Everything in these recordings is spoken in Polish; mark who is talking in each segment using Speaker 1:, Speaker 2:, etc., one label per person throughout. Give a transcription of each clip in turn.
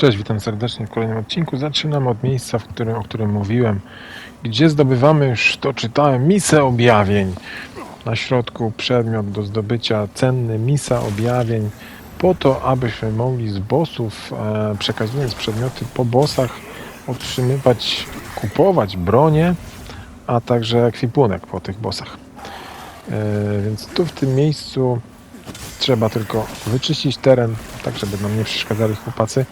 Speaker 1: Cześć, witam serdecznie w kolejnym odcinku. Zaczynam od miejsca, w którym, o którym mówiłem, gdzie zdobywamy, już to czytałem, misę objawień. Na środku przedmiot do zdobycia cenny, misa objawień, po to, abyśmy mogli z bossów, e, przekazując przedmioty po bossach, otrzymywać, kupować bronię, a także ekwipunek po tych bossach. E, więc tu w tym miejscu trzeba tylko wyczyścić teren, tak żeby nam nie przeszkadzali chłopacy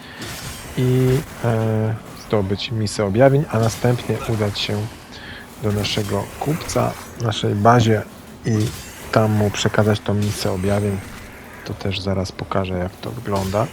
Speaker 1: i e, zdobyć misę objawień, a następnie udać się do naszego kupca, naszej bazie i tam mu przekazać tą misę objawień. To też zaraz pokażę jak to wygląda.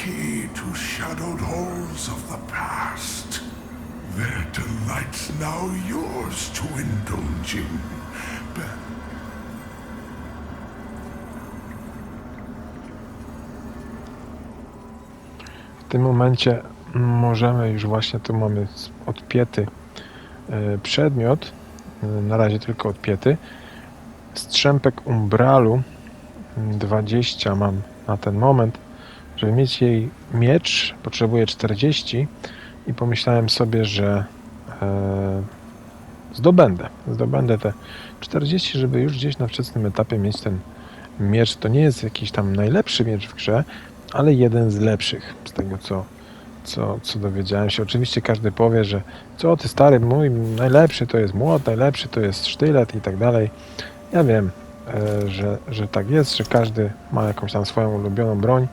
Speaker 2: Key to shadowed halls of the past. Their delights now yours to indulge in. But
Speaker 1: W tym momencie możemy już właśnie tu mamy odpięty e, przedmiot, e, na razie tylko odpięty. Strzępek umbralu mm, 20 mam na ten moment. Żeby mieć jej miecz potrzebuję 40 i pomyślałem sobie, że e, zdobędę. Zdobędę te 40, żeby już gdzieś na wczesnym etapie mieć ten miecz. To nie jest jakiś tam najlepszy miecz w grze, ale jeden z lepszych z tego co, co, co dowiedziałem się. Oczywiście każdy powie, że co ty stary, mój najlepszy to jest młot, najlepszy to jest sztylet i tak dalej. Ja wiem, e, że, że tak jest, że każdy ma jakąś tam swoją ulubioną broń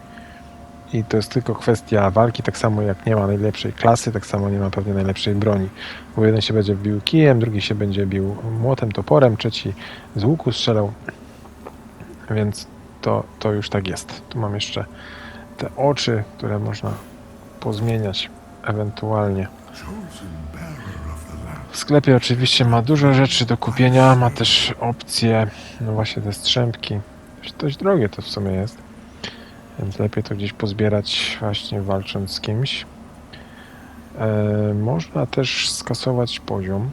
Speaker 1: i to jest tylko kwestia walki, tak samo jak nie ma najlepszej klasy, tak samo nie ma pewnie najlepszej broni. Bo jeden się będzie bił kijem, drugi się będzie bił młotem, toporem, trzeci z łuku strzelał. Więc to, to już tak jest. Tu mam jeszcze te oczy, które można pozmieniać ewentualnie. W sklepie oczywiście ma dużo rzeczy do kupienia, ma też opcje, no właśnie te strzępki. Dość drogie to w sumie jest, więc lepiej to gdzieś pozbierać właśnie walcząc z kimś. E, można też skasować poziom,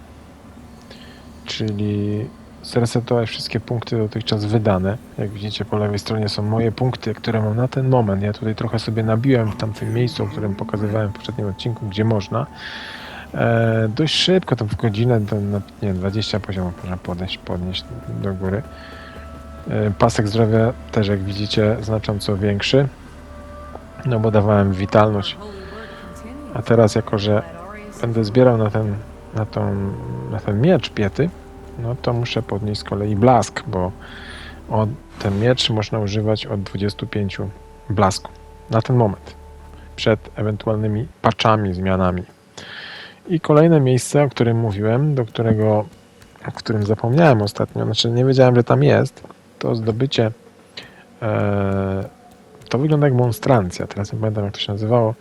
Speaker 1: czyli zresetować wszystkie punkty dotychczas wydane. Jak widzicie po lewej stronie są moje punkty, które mam na ten moment. Ja tutaj trochę sobie nabiłem w tamtym miejscu, o którym pokazywałem w poprzednim odcinku, gdzie można. E, dość szybko, to w godzinę, na, nie wiem, 20 poziomów można podnieść, podnieść do góry. E, pasek zdrowia też, jak widzicie, znacząco większy, no bo dawałem witalność, a teraz jako, że będę zbierał na ten, na tą, na ten miecz piety, no to muszę podnieść z kolei blask, bo od, ten miecz można używać od 25 blasku na ten moment, przed ewentualnymi patchami, zmianami. I kolejne miejsce, o którym mówiłem, do którego, o którym zapomniałem ostatnio, znaczy nie wiedziałem, że tam jest, to zdobycie. E, to wygląda jak monstrancja, teraz nie pamiętam jak to się nazywało,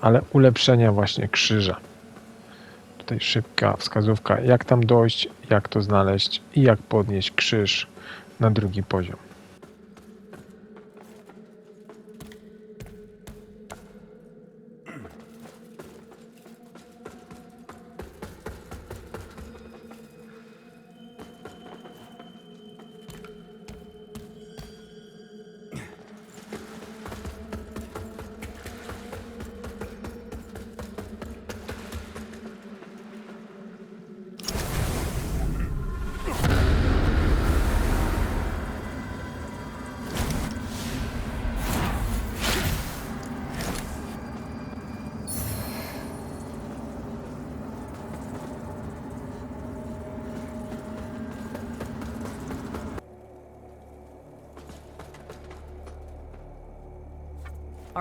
Speaker 1: ale ulepszenia właśnie krzyża. tutaj szybka wskazówka, jak tam dojść, jak to znaleźć i jak podnieść krzyż na drugi poziom.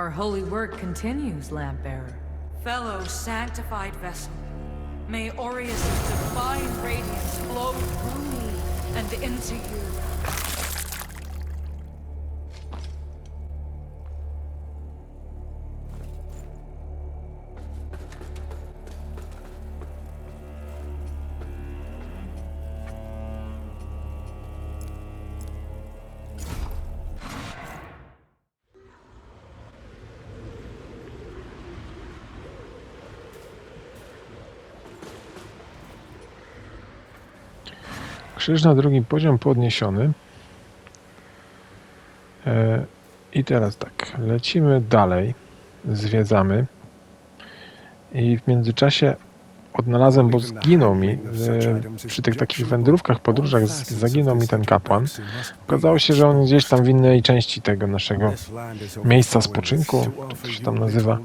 Speaker 3: Our holy work continues, lamp bearer.
Speaker 4: Fellow sanctified vessel, may Aureus' divine radiance flow through me and into you.
Speaker 1: Krzyż na drugi poziom podniesiony. E, I teraz tak, lecimy dalej, zwiedzamy. I w międzyczasie odnalazłem, bo zginął mi e, przy tych takich wędrówkach, podróżach, zaginął mi ten kapłan. Okazało się, że on gdzieś tam w innej części tego naszego miejsca spoczynku, to się tam nazywa,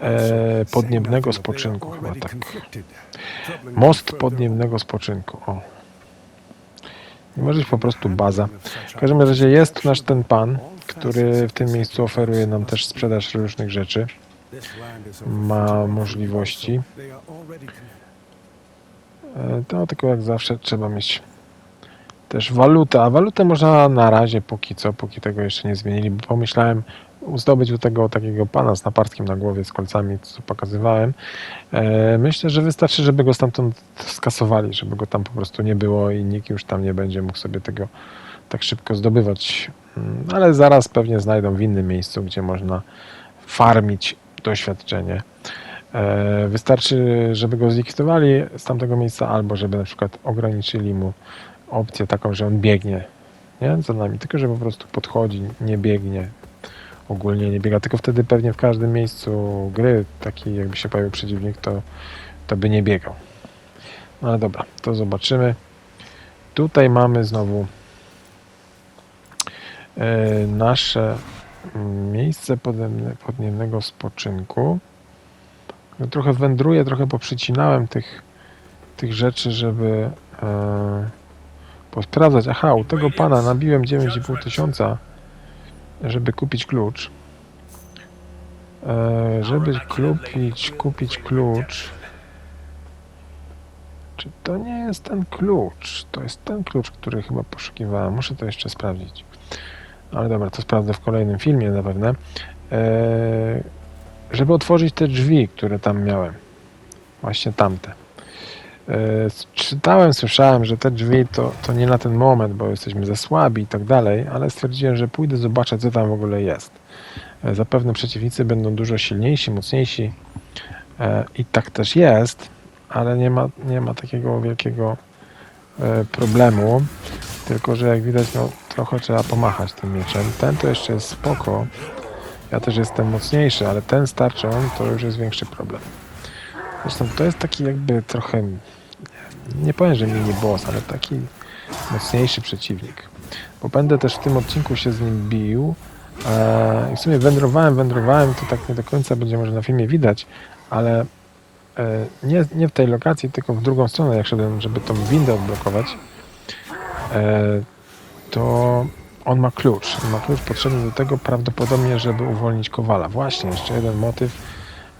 Speaker 1: e, podniebnego spoczynku chyba tak. Most podniebnego spoczynku. O. Może być po prostu baza. W każdym razie jest nasz ten pan, który w tym miejscu oferuje nam też sprzedaż różnych rzeczy. Ma możliwości. E, To tylko jak zawsze trzeba mieć też walutę. A walutę można na razie póki co, póki tego jeszcze nie zmienili, bo pomyślałem zdobyć u tego takiego pana z napartkiem na głowie, z kolcami, co pokazywałem. E, Myślę, że wystarczy, żeby go stamtąd skasowali, żeby go tam po prostu nie było i nikt już tam nie będzie mógł sobie tego tak szybko zdobywać. Mm, Ale zaraz pewnie znajdą w innym miejscu, gdzie można farmić doświadczenie. E, Wystarczy, żeby go zlikwidowali z tamtego miejsca, albo żeby na przykład ograniczyli mu opcję taką, że on biegnie nie? za nami, tylko że po prostu podchodzi, nie biegnie. Ogólnie nie biega, tylko wtedy pewnie w każdym miejscu gry, taki jakby się pojawił przeciwnik, to, to by nie biegał. No ale dobra, to zobaczymy. Tutaj mamy znowu e, nasze miejsce podniemne, podniemnego spoczynku. No, Trochę wędruję, trochę poprzycinałem tych, tych rzeczy, żeby e, posprawdzać. Aha, u tego pana nabiłem 9,5 tysiąca, żeby kupić klucz. E, żeby kupić, kupić klucz. Czy to nie jest ten klucz? To jest ten klucz, który chyba poszukiwałem. Muszę to jeszcze sprawdzić. Ale dobra, to sprawdzę w kolejnym filmie zapewne. E, żeby otworzyć te drzwi, które tam miałem. Właśnie tamte. E, czytałem, słyszałem, że te drzwi to, to nie na ten moment, bo jesteśmy za słabi i tak dalej, ale stwierdziłem, że pójdę zobaczyć, co tam w ogóle jest. E, Zapewne przeciwnicy będą dużo silniejsi, mocniejsi e, i tak też jest, ale nie ma, nie ma takiego wielkiego problemu, tylko że jak widać, no, trochę trzeba pomachać tym mieczem. Ten to jeszcze jest spoko, ja też jestem mocniejszy, ale ten z tarczą to już jest większy problem. Zresztą to jest taki jakby trochę, nie powiem, że mini boss, ale taki mocniejszy przeciwnik. Bo będę też w tym odcinku się z nim bił. E, I w sumie wędrowałem, wędrowałem, to tak nie do końca będzie może na filmie widać, ale e, nie, nie w tej lokacji, tylko w drugą stronę, jak szedłem, żeby tą windę odblokować, e, to on ma klucz. On ma klucz potrzebny do tego prawdopodobnie, żeby uwolnić Kowala. Właśnie, jeszcze jeden motyw.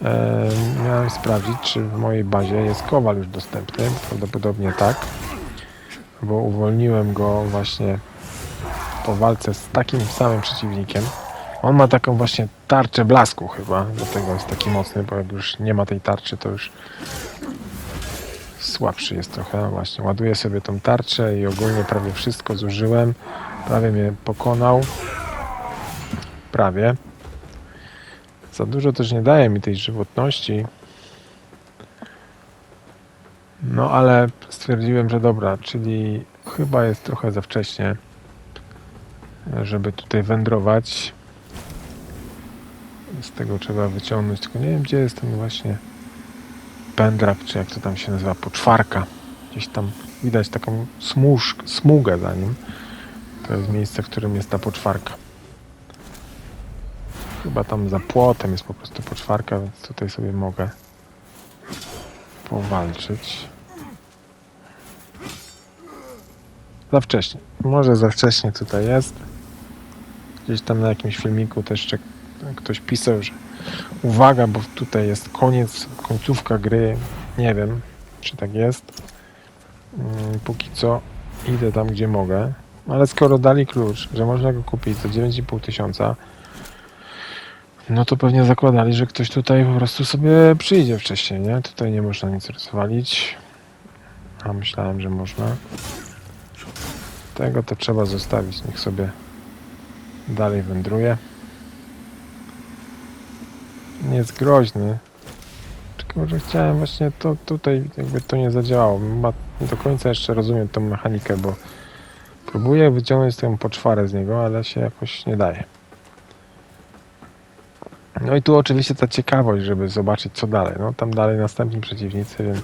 Speaker 1: E, miałem sprawdzić, czy w mojej bazie jest Kowal już dostępny. Prawdopodobnie tak, bo uwolniłem go właśnie po walce z takim samym przeciwnikiem. On ma taką właśnie tarczę blasku chyba, dlatego jest taki mocny, bo jak już nie ma tej tarczy, to już słabszy jest trochę. Właśnie, ładuję sobie tą tarczę i ogólnie prawie wszystko zużyłem. Prawie mnie pokonał. Prawie. Za dużo też nie daje mi tej żywotności. No ale stwierdziłem, że dobra, czyli chyba jest trochę za wcześnie, żeby tutaj wędrować. Z tego trzeba wyciągnąć, tylko nie wiem gdzie jest ten właśnie pędrap, czy jak to tam się nazywa, poczwarka. Gdzieś tam widać taką smuż, smugę za nim. To jest miejsce, w którym jest ta poczwarka. Chyba tam za płotem jest po prostu poczwarka, więc tutaj sobie mogę powalczyć. Za wcześnie. Może za wcześnie tutaj jest. Gdzieś tam na jakimś filmiku też jeszcze ktoś pisał, że uwaga, bo tutaj jest koniec, końcówka gry. Nie wiem, czy tak jest. Mm, Póki co idę tam, gdzie mogę. Ale skoro dali klucz, że można go kupić za 9,5 tysiąca, no to pewnie zakładali, że ktoś tutaj po prostu sobie przyjdzie wcześniej, nie? Tutaj nie można nic rozwalić. A myślałem, że można. Tego to trzeba zostawić, niech sobie dalej wędruje. Nie jest groźny. Tylko, że chciałem właśnie to tutaj jakby to nie zadziałało. Ma, nie do końca jeszcze rozumiem tą mechanikę, bo próbuję wyciągnąć tę poczwarę z niego, ale się jakoś nie daje. No i tu oczywiście ta ciekawość, żeby zobaczyć co dalej. No tam dalej następni przeciwnicy, więc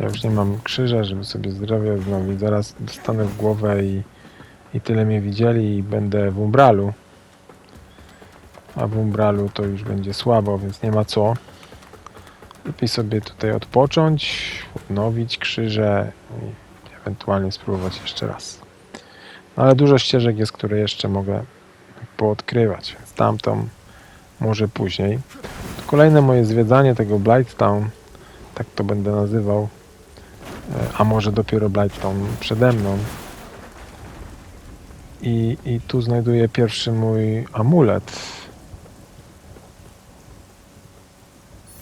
Speaker 1: ja już nie mam krzyża, żeby sobie zdrowie odnowić. Zaraz dostanę w głowę i, i tyle mnie widzieli i będę w umbralu. A w umbralu to już będzie słabo, więc nie ma co. Lepiej sobie tutaj odpocząć, odnowić krzyże i ewentualnie spróbować jeszcze raz. No, ale dużo ścieżek jest, które jeszcze mogę poodkrywać, więc tamtą może później. Kolejne moje zwiedzanie tego Blighttown, tak to będę nazywał, e, a może dopiero Blighttown przede mną. I, I tu znajduję pierwszy mój amulet.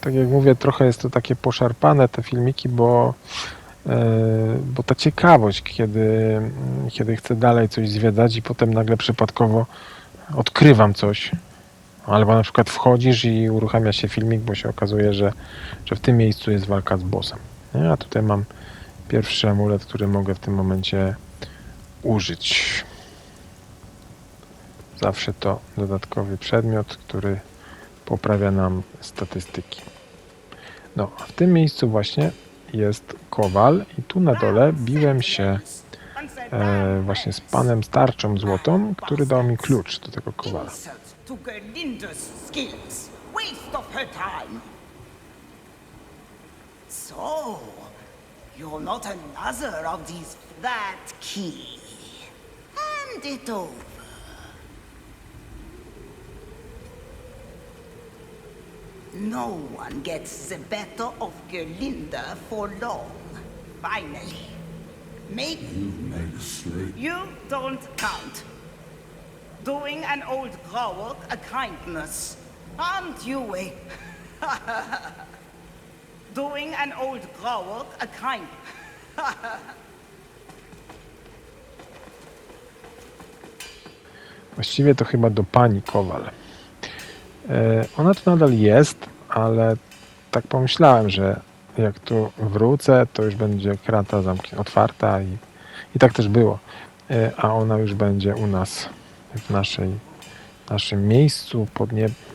Speaker 1: Tak jak mówię, trochę jest to takie poszarpane te filmiki, bo, e, bo ta ciekawość, kiedy, kiedy chcę dalej coś zwiedzać i potem nagle przypadkowo odkrywam coś, Albo na przykład wchodzisz i uruchamia się filmik, bo się okazuje, że, że w tym miejscu jest walka z bossem. Nie? A tutaj mam pierwszy amulet, który mogę w tym momencie użyć. Zawsze to dodatkowy przedmiot, który poprawia nam statystyki. No, w tym miejscu właśnie jest kowal i tu na dole biłem się e, właśnie z panem starczą złotą, który dał mi klucz do tego kowala.
Speaker 5: To Gerlinda's skills. Waste of her time. So, you're not another of these that key. Hand it over. No one gets the better of Gerlinda for long. Finally. Make
Speaker 2: Made a slate.
Speaker 5: you don't count. Doing an old Grauer a kindness. Aren't you a... Doing an old Grauer a kind...
Speaker 1: Właściwie to chyba do pani Kowal. E, Ona tu nadal jest, ale tak pomyślałem, że jak tu wrócę, to już będzie krata zamknięta, otwarta i, i tak też było. E, A ona już będzie u nas w naszej, naszym miejscu,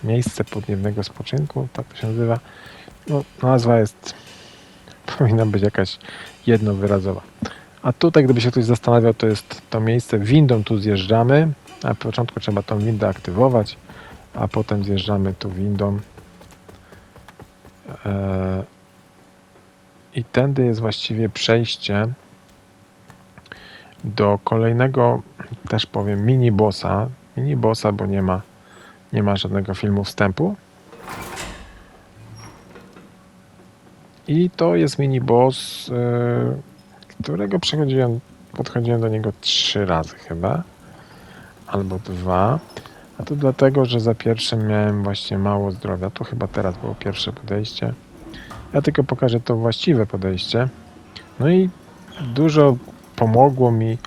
Speaker 1: miejsce podniebnego spoczynku, tak to się nazywa. No, nazwa jest, powinna być jakaś jednowyrazowa. A tutaj, gdyby się ktoś zastanawiał, to jest to miejsce, windą tu zjeżdżamy. Na początku trzeba tą windę aktywować, a potem zjeżdżamy tu windą. Eee, I tędy jest właściwie przejście do kolejnego, też powiem, mini bossa. Mini bossa, bo nie ma, nie ma żadnego filmu wstępu. I to jest mini boss, yy, którego przechodziłem, podchodziłem do niego trzy razy chyba, albo dwa. A to dlatego, że za pierwszym miałem właśnie mało zdrowia. To chyba teraz było pierwsze podejście. Ja tylko pokażę to właściwe podejście. No i dużo pomogło mi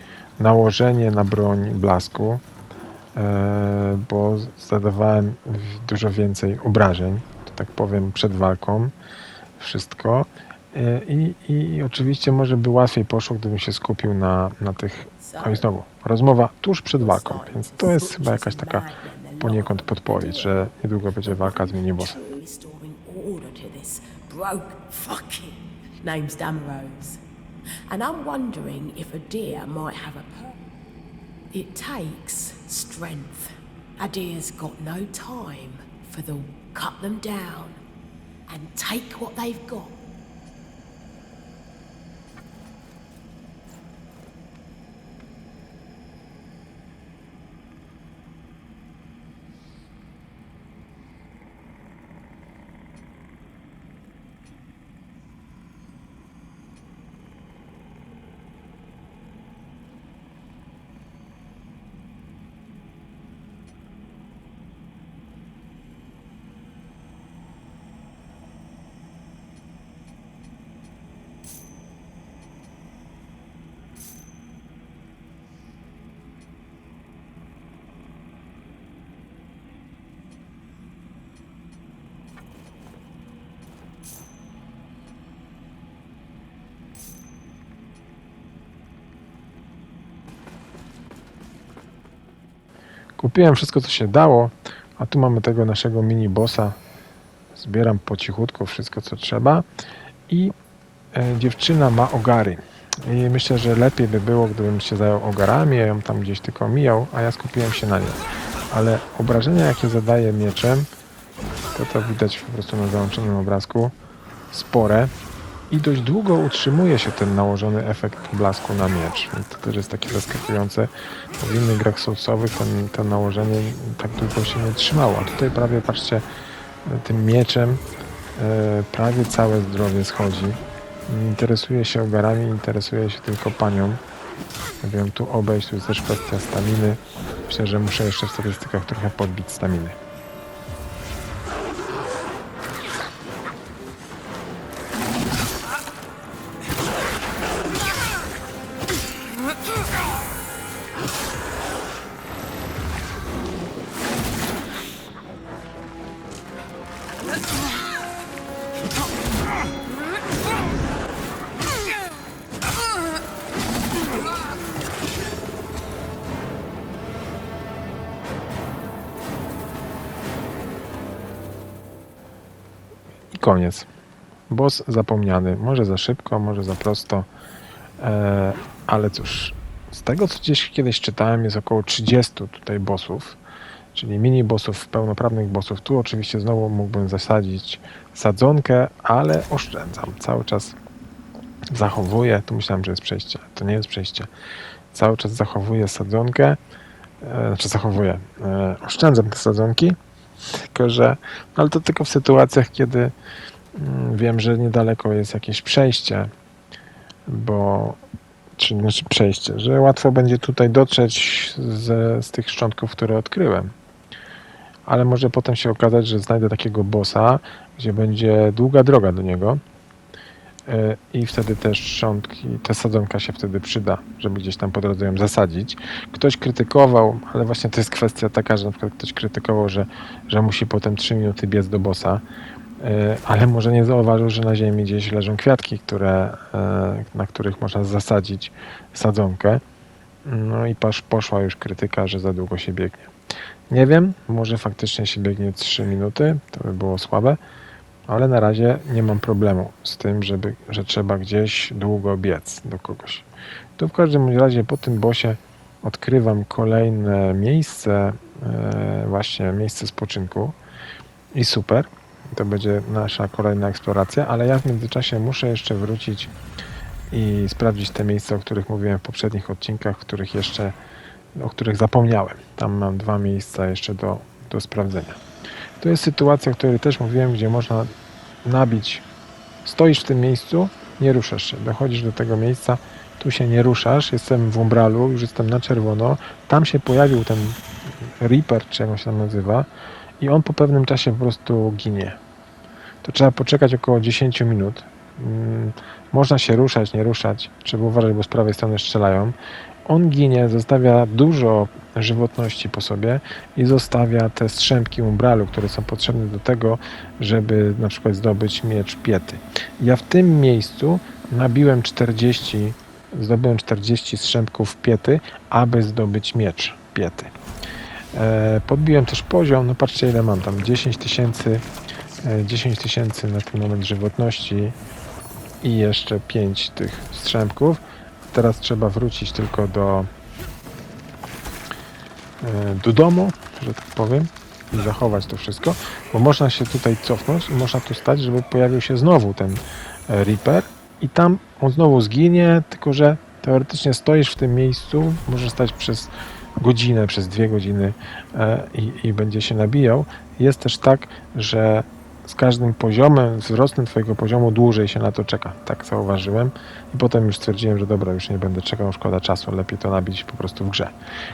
Speaker 1: nałożenie na broń blasku, e, bo zadawałem dużo więcej obrażeń, to tak powiem, przed walką. Wszystko. E, I, I oczywiście może by łatwiej poszło, gdybym się skupił na, na tych. No i znowu, rozmowa tuż przed walką, więc to jest chyba jakaś taka poniekąd podpowiedź, że niedługo będzie walka z minibossem.
Speaker 6: name's Damarose. And I'm wondering if a deer might have a purpose. It takes strength. A deer's got no time for the cut them down and take what they've got.
Speaker 1: Kupiłem wszystko, co się dało, a tu mamy tego naszego mini bossa. Zbieram po cichutku wszystko, co trzeba. I e, dziewczyna ma ogary. I myślę, że lepiej by było, gdybym się zajął ogarami, ja ją tam gdzieś tylko mijał, a ja skupiłem się na niej. Ale obrażenia, jakie zadaje mieczem, to to widać po prostu na załączonym obrazku, spore. I dość długo utrzymuje się ten nałożony efekt blasku na miecz. To też jest takie zaskakujące. W innych grach soulsowych ten, to nałożenie tak długo się nie trzymało. A tutaj prawie, patrzcie, tym mieczem e, prawie całe zdrowie schodzi. Nie interesuje się ogarami, interesuje się tylko panią. Nie wiem, tu obejść, tu jest też kwestia staminy. Myślę, że muszę jeszcze w statystykach trochę podbić staminy. Koniec. Boss zapomniany. Może za szybko, może za prosto. E, ale cóż, z tego co gdzieś kiedyś czytałem, jest około 30 tutaj bossów, czyli mini bossów, pełnoprawnych bossów. Tu oczywiście znowu mógłbym zasadzić sadzonkę, ale oszczędzam. Cały czas zachowuję. Tu myślałem, że jest przejście. To nie jest przejście. Cały czas zachowuję sadzonkę. E, znaczy zachowuję. E, oszczędzam te sadzonki. Tylko, że no ale to tylko w sytuacjach, kiedy mm, wiem, że niedaleko jest jakieś przejście, bo czy znaczy przejście, że łatwo będzie tutaj dotrzeć z, z tych szczątków, które odkryłem. Ale może potem się okazać, że znajdę takiego bossa, gdzie będzie długa droga do niego. E, I wtedy też szczątki, ta sadzonka się wtedy przyda, żeby gdzieś tam po drodze ją zasadzić. Ktoś krytykował, ale właśnie to jest kwestia taka, że na przykład ktoś krytykował, że, że musi potem 3 minuty biec do bossa, e, ale może nie zauważył, że na ziemi gdzieś leżą kwiatki, które, e, na których można zasadzić sadzonkę. No i poszła już krytyka, że za długo się biegnie. Nie wiem, może faktycznie się biegnie 3 minuty, to by było słabe, ale na razie nie mam problemu z tym, żeby, że trzeba gdzieś długo biec do kogoś. Tu w każdym razie po tym bosie odkrywam kolejne miejsce, e, właśnie miejsce spoczynku i super. To będzie nasza kolejna eksploracja, ale ja w międzyczasie muszę jeszcze wrócić i sprawdzić te miejsca, o których mówiłem w poprzednich odcinkach, których jeszcze, o których zapomniałem. Tam mam dwa miejsca jeszcze do, do sprawdzenia. To jest sytuacja, o której też mówiłem, gdzie można nabić. Stoisz w tym miejscu, nie ruszasz się. Dochodzisz do tego miejsca, tu się nie ruszasz. Jestem w umbralu, już jestem na czerwono. Tam się pojawił ten Reaper, czy jak on się tam nazywa, i on po pewnym czasie po prostu ginie. To trzeba poczekać około 10 minut. Mm, Można się ruszać, nie ruszać. Trzeba uważać, bo z prawej strony strzelają. On ginie, zostawia dużo żywotności po sobie i zostawia te strzępki umbralu, które są potrzebne do tego, żeby na przykład zdobyć miecz piety. Ja w tym miejscu nabiłem 40, zdobyłem 40 strzępków piety, aby zdobyć miecz piety. E, podbiłem też poziom, no patrzcie ile mam tam, 10 tysięcy, e, 10 tysięcy na ten moment żywotności i jeszcze 5 tych strzępków. Teraz trzeba wrócić tylko do, e, do domu, że tak powiem, i zachować to wszystko, bo można się tutaj cofnąć i można tu stać, żeby pojawił się znowu ten e, Reaper i tam on znowu zginie, tylko że teoretycznie stoisz w tym miejscu, możesz stać przez godzinę, przez dwie godziny e, i, i będzie się nabijał. Jest też tak, że z każdym poziomem, wzrostem Twojego poziomu dłużej się na to czeka. Tak zauważyłem. I potem już stwierdziłem, że dobra, już nie będę czekał, szkoda czasu, lepiej to nabić po prostu w grze.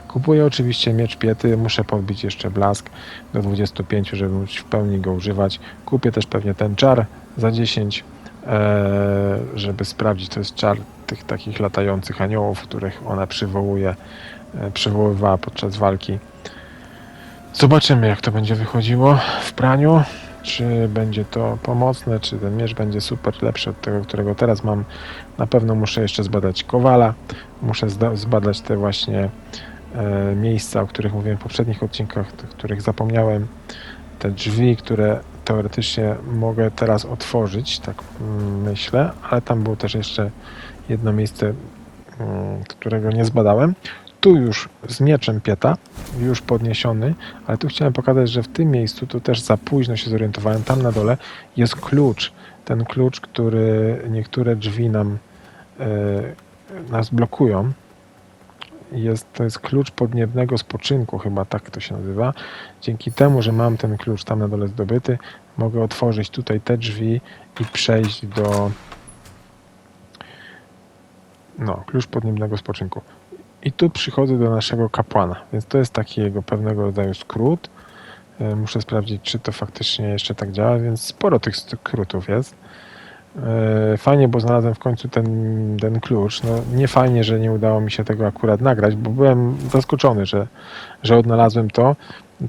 Speaker 1: Kupuję oczywiście miecz piety, muszę podbić jeszcze blask do 25, żeby móc w pełni go używać. Kupię też pewnie ten czar za 10, e, żeby sprawdzić, to jest czar tych takich latających aniołów, których ona przywołuje, e, przywoływała podczas walki. Zobaczymy, jak to będzie wychodziło w praniu. Czy będzie to pomocne, czy ten miecz będzie super lepszy od tego, którego teraz mam. Na pewno muszę jeszcze zbadać kowala. Muszę zbadać te właśnie e, miejsca, o których mówiłem w poprzednich odcinkach, o których zapomniałem. Te drzwi, które teoretycznie mogę teraz otworzyć, tak mm, myślę, ale tam było też jeszcze jedno miejsce, mm, którego nie zbadałem. Tu już z mieczem pieta, już podniesiony, ale tu chciałem pokazać, że w tym miejscu, tu też za późno się zorientowałem, tam na dole jest klucz. Ten klucz, który niektóre drzwi nam e, nas blokują. Jest, to jest klucz podniebnego spoczynku, chyba tak to się nazywa. Dzięki temu, że mam ten klucz tam na dole zdobyty, mogę otworzyć tutaj te drzwi i przejść do no, klucz podniebnego spoczynku. I tu przychodzę do naszego kapłana, więc to jest taki jego pewnego rodzaju skrót. E, Muszę sprawdzić, czy to faktycznie jeszcze tak działa, więc sporo tych skrótów jest. E, Fajnie, bo znalazłem w końcu ten, ten klucz. No, nie fajnie, że nie udało mi się tego akurat nagrać, bo byłem zaskoczony, że, że odnalazłem to.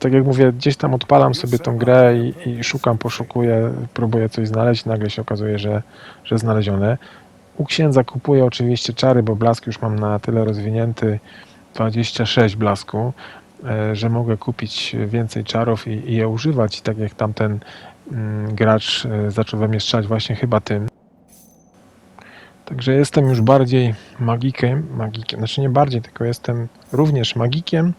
Speaker 1: Tak jak mówię, gdzieś tam odpalam sobie tą grę i, i szukam, poszukuję, próbuję coś znaleźć, nagle się okazuje, że, że znalezione. U księdza kupuję oczywiście czary, bo blask już mam na tyle rozwinięty, 26 blasku, e, że mogę kupić więcej czarów i, i je używać. I tak jak tamten mm, gracz e, zaczął we mnie strzelać właśnie chyba tym. Także jestem już bardziej magikiem, magikiem, znaczy nie bardziej, tylko jestem również magikiem,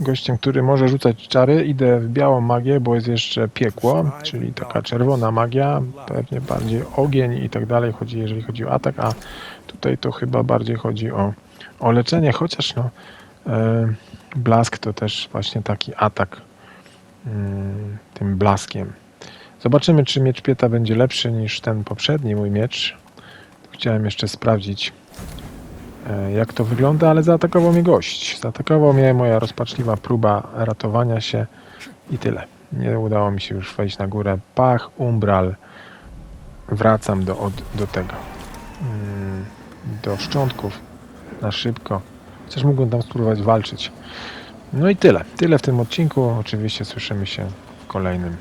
Speaker 1: gościem, który może rzucać czary. Idę w białą magię, bo jest jeszcze piekło, czyli taka czerwona magia, pewnie bardziej ogień i tak dalej chodzi, jeżeli chodzi o atak, a tutaj to chyba bardziej chodzi o, o leczenie, chociaż no e, blask to też właśnie taki atak mm, tym blaskiem. Zobaczymy, czy miecz pieta będzie lepszy niż ten poprzedni mój miecz. Chciałem jeszcze sprawdzić, jak to wygląda, ale zaatakował mnie gość. Zaatakował mnie moja rozpaczliwa próba ratowania się i tyle. Nie udało mi się już wejść na górę. Pach, umbral. Wracam do, od, do tego. Mm, Do szczątków na szybko. Chociaż mógłbym tam spróbować walczyć. No i tyle. Tyle w tym odcinku. Oczywiście słyszymy się w kolejnym.